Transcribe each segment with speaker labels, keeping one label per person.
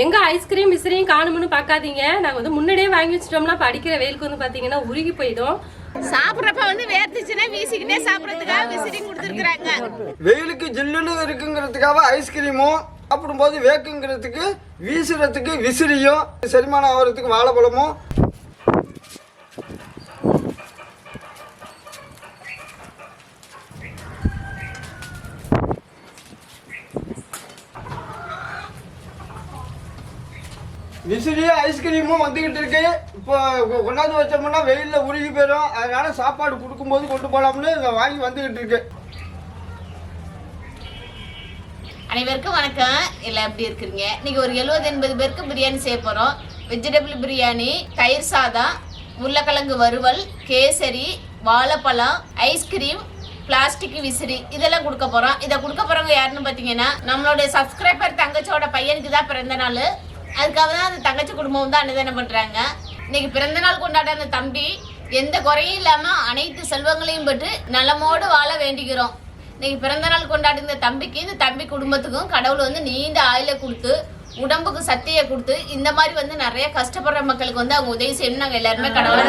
Speaker 1: எங்க ஐஸ்கிரீம் மிஸ்ரியும் காணும்னு பார்க்காதீங்க. நாங்க வந்து முன்னாடியே வாங்கி வச்சிட்டோம்னா இப்ப அடிக்கிற வெயிலுக்கு வந்து பாத்தீங்கன்னா உருகி போயிடும்.
Speaker 2: சாப்பிட்றப்ப வந்து வேர்த்துச்சுன்னா வீசிக்கிட்டே சாப்பிட்றதுக்காக விசிறி கொடுத்துருக்குறாங்க.
Speaker 3: வெயிலுக்கு ஜில்லுன்னு இருக்குங்கிறதுக்காக ஐஸ்கிரீமும் சாப்பிடும்போது வேக்குங்கிறதுக்கு வீசுறதுக்கு விசிறியும் செரிமானம் ஆகிறதுக்கு வாழைப்பழமும் விசிறியும் ஐஸ்கிரீமும் வந்துக்கிட்டு இருக்கு. இப்போ கொண்டாந்து வச்சோம்னா வெயிலில் உருகி போயிடும் அதனால சாப்பாடு கொடுக்கும்போது கொண்டு போகலாம்னு இதை வாங்கி வந்துக்கிட்டு இருக்கு.
Speaker 2: அனைவருக்கும் வணக்கம். எல்லாம் எப்படி இருக்கிறீங்க? இன்னைக்கு ஒரு எழுபது எண்பது பேருக்கு பிரியாணி செய்ய போகிறோம் வெஜிடபிள் பிரியாணி தயிர் சாதம் உருளைக்கிழங்கு வறுவல் கேசரி வாழைப்பழம் ஐஸ்கிரீம் பிளாஸ்டிக் விசிறி. இதெல்லாம் கொடுக்க போகிறோம் இதை கொடுக்க போகிறவங்க யாருன்னு பார்த்தீங்கன்னா நம்மளுடைய சப்ஸ்கிரைபர் தங்கச்சியோட பையனுக்கு தான் பிறந்த நாள். அதுக்காக தான் அந்த தங்கச்சி குடும்பம் தான் அன்னதானம் பண்ணுறாங்க இன்னைக்கு பிறந்த நாள் கொண்டாட அந்த தம்பி எந்த குறையும் இல்லாமல் அனைத்து செல்வங்களையும் பெற்று நலமோடு வாழ வேண்டிக்கிறோம் இன்னைக்கு பிறந்த நாள் கொண்டாடி இந்த தம்பிக்கு இந்த தம்பி குடும்பத்துக்கும் கடவுள் வந்து நீண்ட ஆயுளை கொடுத்து உடம்புக்கு சக்தியை கொடுத்து இந்த மாதிரி வந்து நிறைய கஷ்டப்படுற மக்களுக்கு வந்து அவங்க உதவி செய்யணும் நாங்கள் எல்லாருமே கடவுளை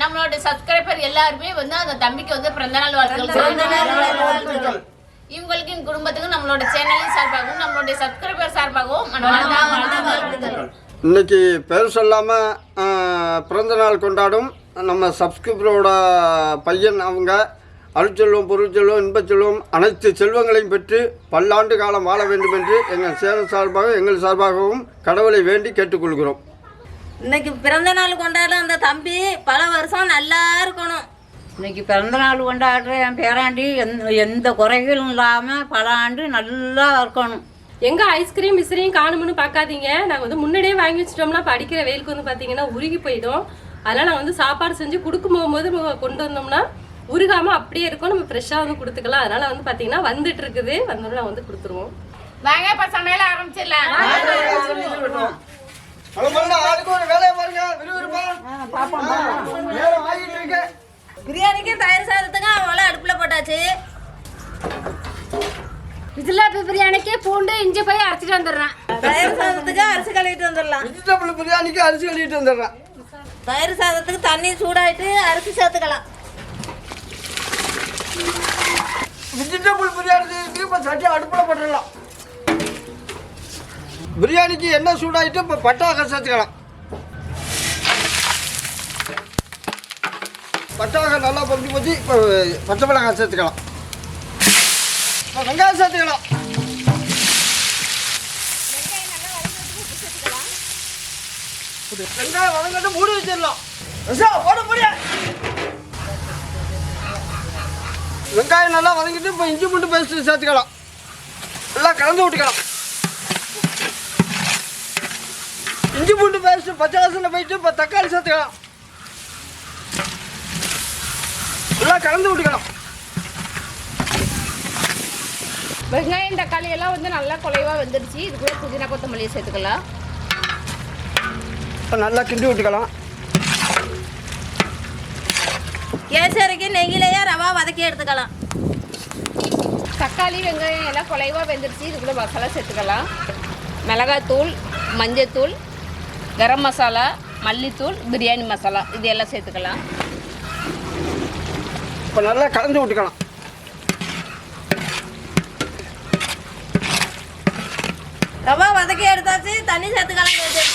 Speaker 2: நம்மளோட சப்ஸ்கிரைபர் எல்லாருமே வந்து அந்த தம்பிக்கு வந்து பிறந்த நாள் வாழ்த்துக்கள் இவங்களுக்கு எங்க குடும்பத்துக்கும் நம்மளோட சேனலின் சார்பாகவும் நம்மளுடைய சப்ஸ்கிரைபர் சார்பாகவும்
Speaker 3: இன்னைக்கு பேர் சொல்லாமல் பிறந்த நாள் கொண்டாடும் நம்ம சப்ஸ்கிரைபரோட பையன் அவங்க அருட்செல்வம் பொருட்செல்வம் இன்பச்செல்வம் அனைத்து செல்வங்களையும் பெற்று பல்லாண்டு காலம் வாழ வேண்டும் என்று எங்கள் சேனல் சார்பாக எங்கள் சார்பாகவும் கடவுளை வேண்டி கேட்டுக்கொள்கிறோம்.
Speaker 4: இன்னைக்கு பிறந்த நாள் கொண்டாடுற அந்த தம்பி பல வருஷம் நல்லா இருக்கணும்.
Speaker 5: இன்னைக்கு பிறந்த நாள் கொண்டாடுற என் பேராண்டி எந்த எந்த குறைகளும் இல்லாமல் பல ஆண்டு நல்லா இருக்கணும்
Speaker 1: எங்க ஐஸ்கிரீம் மிஸ்ரியும் காணும்னு பார்க்காதீங்க. நாங்க வந்து முன்னாடியே வாங்கி வச்சிட்டோம்னா இப்ப அடிக்கிற வெயிலுக்கு வந்து பாத்தீங்கன்னா உருகி போயிடும். அதனால நாங்க வந்து சாப்பாடு செஞ்சு கொடுக்கும் போகும்போது நம்ம கொண்டு வந்தோம்னா உருகாம அப்படியே இருக்கும். நம்ம ஃப்ரெஷ்ஷா வந்து கொடுத்துக்கலாம். அதனால வந்து பாத்தீங்கன்னா வந்துட்டு இருக்குது. வந்தோம்னா நாங்க வந்து கொடுத்துருவோம்.
Speaker 2: வாங்க இப்ப சமையல ஆரம்பிச்சிடலாம்.
Speaker 3: ஆளுக்கு ஒரு வேலையை பாருங்க. விறுவிறுப்பா. நேரம் ஆகிட்டு இருக்கு.
Speaker 4: பிரியாணிக்கும் தயிர் சாதத்துக்கும் அவளை அடுப்பில் போட்டாச்சு.
Speaker 2: ஜிலேபி பிரியாணிக்கு பூண்டு இஞ்சி போய் அரைச்சிட்டு வந்துடுறேன்.
Speaker 4: தயிர் சாதத்துக்கு அரிசி கழுவிட்டு வந்துடலாம்.
Speaker 3: வெஜிடபிள் பிரியாணிக்கு அரிசி கழுவிட்டு வந்துடுறேன்.
Speaker 4: தயிர் சாதத்துக்கு தண்ணி சூடாயிட்டு அரிசி சேர்த்துக்கலாம்.
Speaker 3: வெஜிடபிள் பிரியாணிக்கு இப்போ சட்டி அடுப்பில் போட்டுடலாம். பிரியாணிக்கு எண்ணெய் சூடாயிட்டு இப்போ பட்டாக சேர்த்துக்கலாம். பச்சை மிளகாய் நல்லா பொங்கி போச்சு. இப்போ பச்சை மிளகாய் சேர்த்துக்கலாம். இப்போ வெங்காயம் சேர்த்துக்கலாம். வெங்காயம் வதங்கிட்டு மூடி வச்சிடலாம். போட முடிய வெங்காயம் நல்லா வதங்கிட்டு இப்போ இஞ்சி பூண்டு பேஸ்ட் சேர்த்துக்கலாம். நல்லா கலந்து விட்டுக்கலாம் இஞ்சி பூண்டு பேஸ்ட் பச்சை வாசனை போயிட்டு இப்போ தக்காளி சேர்த்துக்கலாம். எல்லாம் கலந்து விட்டுக்கலாம்
Speaker 2: வெங்காயம் தக்காளி எல்லாம் வந்து நல்லா குலைவா வந்துடுச்சு. இது கூட புதினா கொத்தமல்லியை சேர்த்துக்கலாம்.
Speaker 3: இப்போ நல்லா கிண்டி விட்டுக்கலாம்.
Speaker 4: கேசரிக்கு நெய்யிலேயே ரவா வதக்கி எடுத்துக்கலாம்.
Speaker 2: தக்காளி வெங்காயம் எல்லாம் குலைவா வெந்துடுச்சு. இது கூட மசாலா சேர்த்துக்கலாம். மிளகாத்தூள் மஞ்சத்தூள் கரம் மசாலா மல்லித்தூள் பிரியாணி மசாலா இது எல்லாம் சேர்த்துக்கலாம்.
Speaker 3: இப்போ நல்லா கலந்து விட்டுக்கலாம்.
Speaker 4: ரவா வதக்கி எடுத்தாச்சு. தண்ணி சேர்த்துக்கலாம் கேசரி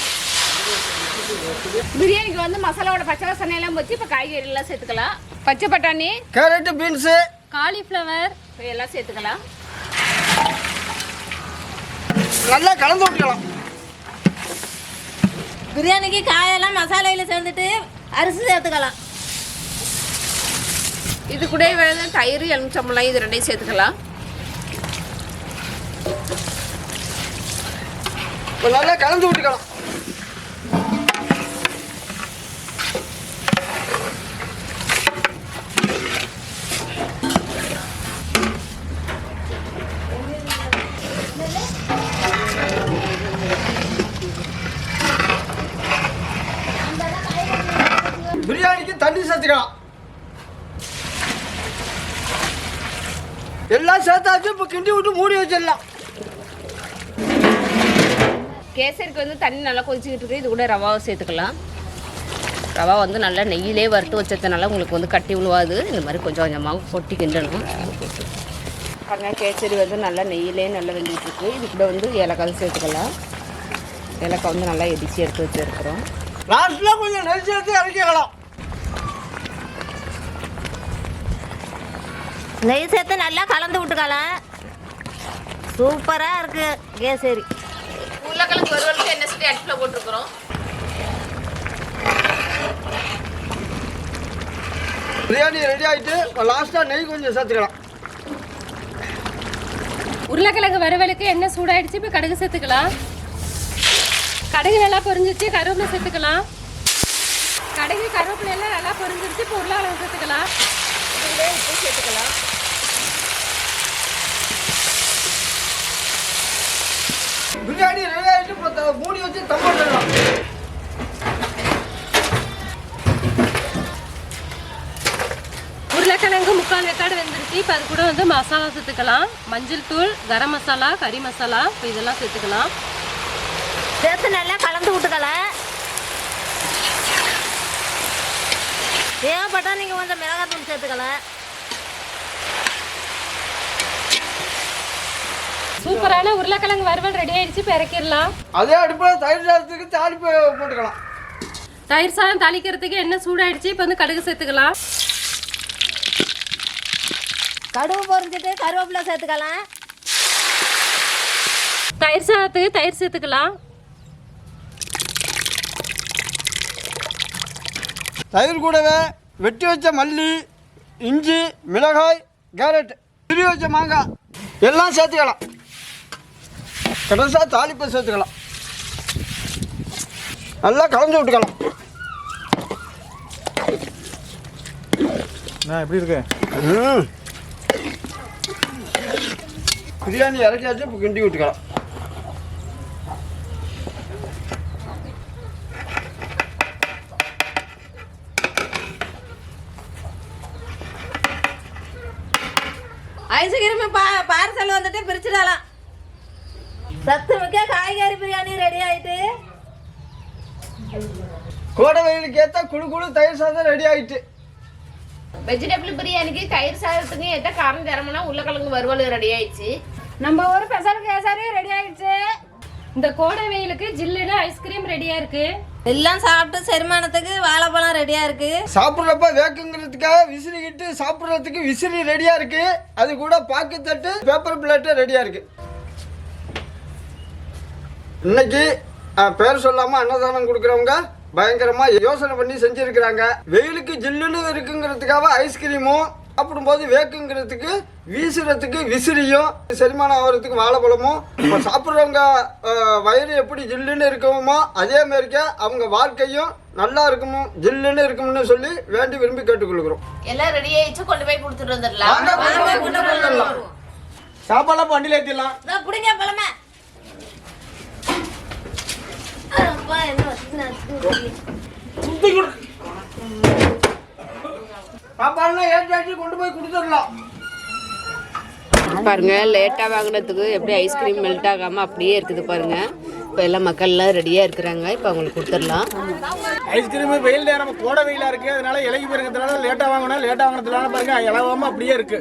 Speaker 2: பிரியாணிக்கு வந்து மசாலாவோட பச்சை வாசனை எல்லாம் வச்சு இப்போ காய்கறி எல்லாம் சேர்த்துக்கலாம். பச்சை பட்டாணி
Speaker 3: கேரட்டு பீன்ஸு.
Speaker 1: காலிஃப்ளவர்
Speaker 2: எல்லாம் சேர்த்துக்கலாம்.
Speaker 3: நல்லா கலந்து விட்டுக்கலாம்.
Speaker 4: பிரியாணிக்கு காயெல்லாம் மசாலையில் சேர்ந்துட்டு அரிசி சேர்த்துக்கலாம்.
Speaker 2: இது கூட வந்து தயிர் எலுமிச்சம்பழம் இது ரெண்டையும் சேர்த்துக்கலாம்.
Speaker 3: நல்லா கலந்து விட்டுக்கலாம் பிரியாணிக்கு தண்ணி சேர்த்துக்கலாம் எல்லாம் சேர்த்தாச்சு இப்போ கிண்டி விட்டு மூடி வச்சிடலாம்.
Speaker 2: கேசரிக்கு வந்து தண்ணி நல்லா கொதிச்சுக்கிட்டு இருக்கு. இது கூட ரவாவை சேர்த்துக்கலாம். ரவா வந்து நல்லா நெய்யிலே வறுத்து வச்சதுனால உங்களுக்கு வந்து கட்டி விழுவாது இந்த மாதிரி கொஞ்சம் கொஞ்சமாக கொட்டி கிண்டணும். பாருங்க கேசரி வந்து நல்லா நெய்யிலே நல்லா வெந்துட்டு இருக்கு. இது கூட வந்து ஏலக்காய் சேர்த்துக்கலாம். ஏலக்காய் வந்து நல்லா இடிச்சு எடுத்து வச்சுருக்குறோம்.
Speaker 3: லாஸ்ட்டில் கொஞ்சம் நெல் சேர்த்து இறக்கிக்கலாம்.
Speaker 4: நெய் சேர்த்து நல்லா கலந்து விட்டுக்கலாம் சூப்பராக இருக்கு. கேசரி
Speaker 2: உருளைக்கிழங்கு வறுவலுக்கு என்ன சொல்லி அடுப்பில் போட்டிருக்கிறோம்.
Speaker 3: பிரியாணி ரெடி ஆகிட்டு லாஸ்ட்டாக நெய் கொஞ்சம் சேர்த்துக்கலாம்.
Speaker 1: உருளைக்கிழங்கு வறுவலுக்கு எண்ணெய் சூடாயிடுச்சு? இப்போ கடுகு சேர்த்துக்கலாம். கடுகு நல்லா பொரிஞ்சிச்சு கருவேப்பிலை சேர்த்துக்கலாம். கடுகு கருவேப்பிலை எல்லாம் நல்லா பொரிஞ்சிருச்சு இப்போ உருளைக்கிழங்கு சேர்த்துக்கலாம்.
Speaker 2: உப்பு சேர்த்துக்கலாம்
Speaker 3: பிரியாணி ரெடி ஆகிட்டு இப்போ த- மூடி வச்சு தம் பண்ணிடலாம்
Speaker 1: உருளைக்கிழங்கு முக்கால் வெக்காடு வெந்துருச்சு இப்போ அது கூட வந்து மசாலா சேர்த்துக்கலாம். மஞ்சள் தூள் கரம் மசாலா கறி மசாலா இப்போ இதெல்லாம் சேர்த்துக்கலாம்.
Speaker 4: சேர்த்து நல்லா கலந்து விட்டுக்கலாம் தேவைப்பட்டா நீங்கள் கொஞ்சம் மிளகாத்தூள் சேர்த்துக்கலாம்
Speaker 1: சூப்பரான உருளைக்கிழங்கு வறுவல் ரெடி ஆயிடுச்சு இப்போ இறக்கிடலாம்.
Speaker 3: அதே அடுப்பில் தயிர் சாதத்துக்கு தாளிப்பு போட்டுக்கலாம்.
Speaker 1: தயிர் சாதம் தாளிக்கிறதுக்கு எண்ணெய் சூடாயிடுச்சு இப்போ வந்து கடுகு சேர்த்துக்கலாம்.
Speaker 4: கடுகு பொரிஞ்சிட்டு கருவேப்பிலை சேர்த்துக்கலாம்.
Speaker 1: தயிர் சாதத்துக்கு தயிர் சேர்த்துக்கலாம்.
Speaker 3: தயிர் கூடவே வெட்டி வச்ச மல்லி இஞ்சி மிளகாய் கேரட் திரி வச்ச மாங்காய் எல்லாம் சேர்த்துக்கலாம். கடைசியாக தாளிப்பை சேர்த்துக்கலாம். நல்லா கலந்து விட்டுக்கலாம்.
Speaker 6: நான் எப்படி இருக்கு?
Speaker 3: ம். பிரியாணி இறக்கியாச்சு இப்போ கிண்டி விட்டுக்கலாம்
Speaker 4: ஐஸ்கிரீம் பா பார்சல் வந்துட்டு பிரிச்சுடலாம் சத்து மிக்க காய்கறி பிரியாணி ரெடி ஆயிட்டு
Speaker 3: கோடை வெயிலுக்கு ஏற்ற குழு குழு தயிர் சாதம் ரெடி ஆகிட்டு
Speaker 2: வெஜிடபிள் பிரியாணிக்கு தயிர் சாதத்துக்கு ஏற்ற காரம் தரமுன்னா உருளைக்கிழங்கு வறுவல் ரெடி ஆயிடுச்சு
Speaker 1: நம்ம ஒரு ஸ்பெஷல் கேசரி ரெடி ஆயிடுச்சு. இந்த கோடை வெயிலுக்கு ஜில்லுன்னு ஐஸ்கிரீம் ரெடியா இருக்கு.
Speaker 4: எல்லாம் சாப்பிட்டு செரிமானத்துக்கு வாழைப்பழம் ரெடியா இருக்கு.
Speaker 3: சாப்பிட்றப்ப வேக்குங்கிறதுக்காக விசிறிக்கிட்டு சாப்பிட்றதுக்கு விசிறி ரெடியாக இருக்கு. அது கூட பாக்கு தட்டு பேப்பர் பிளேட்டு ரெடியாக இருக்கு. இன்னைக்கு பேர் சொல்லாமல் அன்னதானம் கொடுக்குறவங்க பயங்கரமாக யோசனை பண்ணி செஞ்சுருக்கிறாங்க. வெயிலுக்கு ஜில்லுன்னு இருக்குங்கிறதுக்காக ஐஸ்கிரீமும் சாப்பிடும்போது வேக்குங்கிறதுக்கு வீசுறதுக்கு விசிறியும் செரிமானம் ஆகிறதுக்கு வாழைப்பழமும். இப்போ சாப்பிட்றவங்க வயிறு எப்படி ஜில்லுன்னு இருக்குமோ அதே மாதிரிக்க அவங்க வாழ்க்கையும் நல்லா இருக்குமோ ஜில்லுன்னு இருக்கும்னு சொல்லி வேண்டி விரும்பி கேட்டுக்கொள்கிறோம்.
Speaker 2: எல்லாம் ரெடி ஆயிடுச்சு கொண்டு போய் கொடுத்துட்டு வந்துடலாம்.
Speaker 6: சாப்பாடுலாம் வண்டியில் ஏற்றிடலாம்
Speaker 4: பிடிங்க பழமை. என்ன
Speaker 3: கொண்டு போய் கொடுத்துடலாம்.
Speaker 2: பாருங்க லேட்டாக வாங்கினதுக்கு எப்படி ஐஸ்கிரீம் மெல்ட் ஆகாமல் அப்படியே இருக்குது பாருங்க. இப்போ எல்லாம் மக்கள்லாம் ரெடியாக இருக்கிறாங்க. இப்போ அவங்களுக்கு கொடுத்துடலாம்.
Speaker 6: ஐஸ்கிரீம் வெயில் நேரம் கோடை வெயிலாக இருக்குது அதனால இலகி போயிருக்கிறதுனால லேட்டாக வாங்கினா லேட்டாக வாங்கினதுனால பாருங்க இலவாமல் அப்படியே இருக்கு.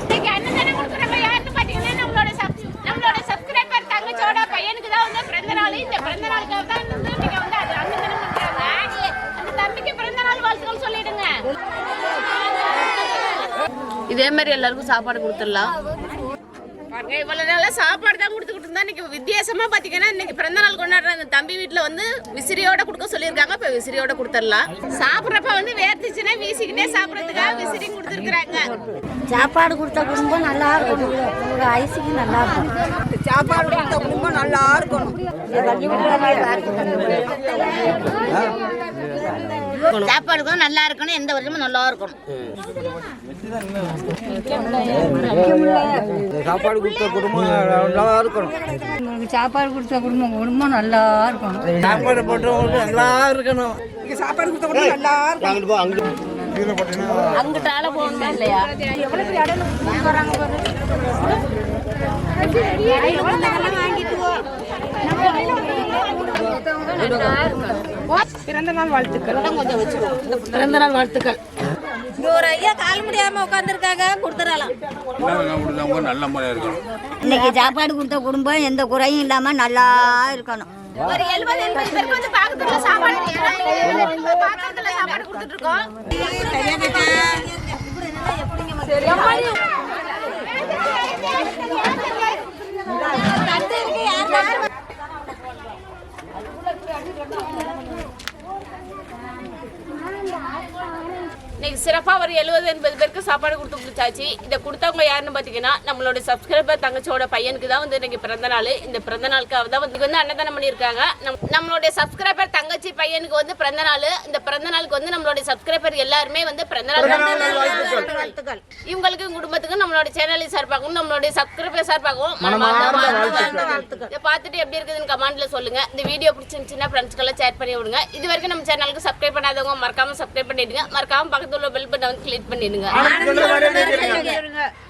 Speaker 2: இன்னைக்கு அன்னதானம் கொடுக்குறவங்க யாருன்னு பார்த்தீங்கன்னா நம்மளோட சப் நம்மளோட சப்ஸ்கிரைபர் தங்கச்சியோட பையனுக்கு தான் வந்து பிறந்த நாள். இந்த பிறந்த நாளுக்காக தான் வந்து நீங்க வந்து அது அன்னதானம் கொடுக்குறாங்க அந்த தம்பிக்கு பிறந்த நாள் வாழ்த்துக்கள் சொல்லிடுங்க. இதே மாதிரி எல்லாருக்கும் சாப்பாடு கொடுத்துடலாம். பாருங்க இவ்வளவு நாளா சாப்பாடு தான் கொடுத்துக்கிட்டு இருந்தா இன்னைக்கு வித்தியாசமா பாத்தீங்கன்னா இன்னைக்கு பிறந்த நாள் கொண்டாடுற அந்த தம்பி வீட்டுல வந்து விசிறியோட கொடுக்க சொல்லியிருக்காங்க. இப்ப விசிறியோட கொடுத்துடலாம். சாப்பிட்றப்ப வந்து வேர்த்துச்சுன்னா வீசிக்கிட்டே சாப்பிடறதுக்காக விசிறி கொடுத்துருக்காங்க
Speaker 7: சாப்பாடு கொடுத்த குடும்பம் நல்லா இருக்கணும். உங்க ஐசிக்கு நல்லா இருக்கும்
Speaker 5: சாப்பாடு கொடுத்த குடும்பம் நல்லா இருக்கணும்.
Speaker 7: சாப்பாடுக்கும் நல்லா இருக்கணும் எந்த வருஷமும் நல்லா இருக்கணும்.
Speaker 3: சாப்பாடு கொடுத்த குடும்பம் நல்லா இருக்கணும்.
Speaker 7: சாப்பாடு கொடுத்த குடும்பம் குடும்பம் நல்லா இருக்கணும்.
Speaker 3: சாப்பாடு போட்டவங்களுக்கு நல்லா இருக்கணும்.
Speaker 5: சாப்பாடு கொடுத்த குடும்பம் நல்லா
Speaker 3: அங்கிட்டு
Speaker 4: அங்கிட்டால போகணுமா இல்லையா? இங்க ஒரு ஐயா கால் முடியாம உட்காந்துருக்காங்க கொடுத்துடலாம்.
Speaker 8: நல்ல முறையாக இருக்கணும்.
Speaker 7: இன்னைக்கு சாப்பாடு கொடுத்த குடும்பம் எந்த குறையும் இல்லாம நல்லா இருக்கணும்.
Speaker 2: ஒரு எழுபது எண்பது பேருக்கு வந்து பாக்கத்துல சாப்பாடு பாக்கத்துல சாப்பாடு கொடுத்துட்டு இருக்கோம் இன்னைக்கு சிறப்பாக ஒரு எழுபது எண்பது பேருக்கு சாப்பாடு கொடுத்து கொடுத்தாச்சு. இதை கொடுத்தவங்க யாருன்னு பார்த்தீங்கன்னா நம்மளோட சப்ஸ்கிரைபர் தங்கச்சியோட பையனுக்கு தான் வந்து இன்னைக்கு பிறந்த நாள். இந்த பிறந்த நாளுக்காக தான் வந்து வந்து அன்னதானம் பண்ணியிருக்காங்க. நம் நம்மளுடைய சப்ஸ்கிரைபர் தங்கச்சி பையனுக்கு வந்து பிறந்த நாள். இந்த பிறந்த நாளுக்கு வந்து நம்மளுடைய சப்ஸ்கிரைபர் எல்லாருமே வந்து பிறந்த நாள்.
Speaker 5: வாழ்த்துக்கள்.
Speaker 2: இவங்களுக்கு குடும்பத்துக்கும் நம்மளோட சேனலில் சார்பாகவும் நம்மளுடைய சப்ஸ்கிரைபர் சார்பாகவும்
Speaker 5: வாழ்த்துக்கள்.
Speaker 2: இதை பார்த்துட்டு எப்படி இருக்குதுன்னு கமெண்ட்ல சொல்லுங்க. இந்த வீடியோ பிடிச்சிருந்துச்சுன்னா ஃப்ரெண்ட்ஸ்க்கெல்லாம் ஷேர் பண்ணி விடுங்க. இது வரைக்கும் நம்ம சேனலுக்கு சப்ஸ்கிரைப் பண்ணாதவங்க மறக்காம சப்ஸ்கிரைப் பண்ணிடுங்க. மறக்காம பக்கத்துல உள்ள பெல் பட்டனை வந்து கிளிக் பண்ணிடுங்க.